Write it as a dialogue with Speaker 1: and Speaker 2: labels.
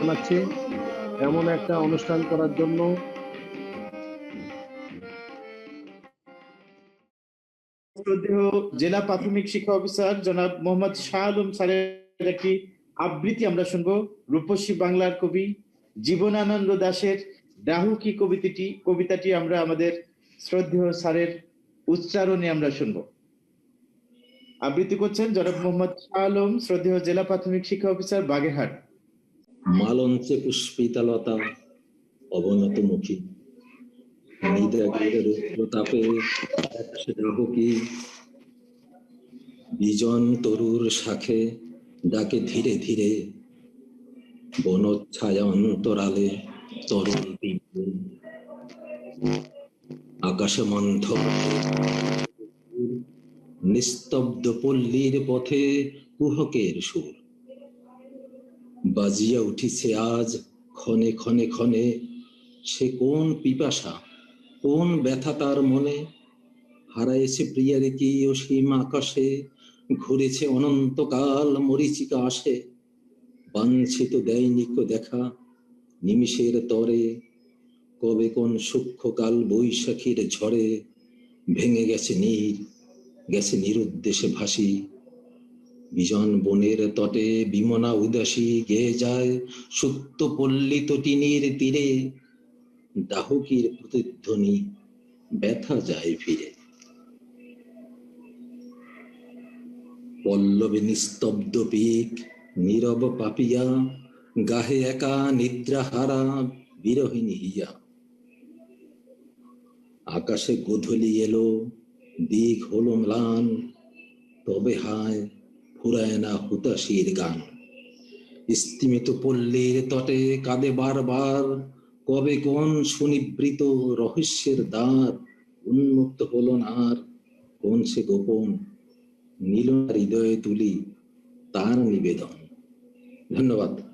Speaker 1: জানাচ্ছি এমন একটা অনুষ্ঠান করার জন্য
Speaker 2: জেলা প্রাথমিক শিক্ষা অফিসার জনাব মোহাম্মদ শাহ আলম স্যারের একটি আবৃত্তি আমরা শুনব। রূপসী বাংলার কবি জীবনানন্দ দাশের ডাহুকি কবিতাটি কবিতাটি আমরা আমাদের শ্রদ্ধেয় স্যারের উচ্চারণে আমরা শুনব। আবৃত্তি করছেন জনাব মোহাম্মদ শাহ আলম, শ্রদ্ধেয় জেলা প্রাথমিক শিক্ষা অফিসার বাগেরহাট।
Speaker 3: মালঞ্চে পুষ্পিতালতা অবনত মুখী রুদ্রতাপে বিজন তরুর শাখে ডাকে ধীরে ধীরে। বনচ্ছায়া অন্তরালে তরুণ আকাশে মন্থ নিস্তব্ধ পল্লীর পথে কুহকের সুর। বাজিয়া উঠিছে আজ ক্ষণে ক্ষণে ক্ষণে। সে কোন পিপাসা, কোন ব্যথা তার মনে? হারাইছে কি অসীম আকাশে? ঘুরেছে অনন্তকাল মরিচিকা আসে। বাঞ্ছিত দৈনিক দেখা নিমিষের তরে। কবে কোন সূক্ষ্মকাল বৈশাখীর ঝড়ে? ভেঙে গেছে নীর গেছে নিরুদ্দেশে ভাসি। বিজন বনের তটে বিমনা উদাসী গেয়ে যায় সুপ্ত পল্লিত তটিনীর তীরে। ডাহকির প্রতিধ্বনি ব্যথা যায় ফিরে। পল্লবে নিস্তব্ধ পিক নীরব পাপিয়া, গাহে একা নিদ্রাহারা বিরহিনী হিয়া। আকাশে গোধলি এলো দিক হলো ম্লান, তবে হায় ফুরায় না হুতাশির গান। স্তিমিত পল্লীর তটে কাঁদে বারবার, কবে কোন সুনিবৃত রহস্যের দ্বার উন্মুক্ত হল না আর, কোন সে গোপন নীল হৃদয়ে তুলি তার নিবেদন। ধন্যবাদ।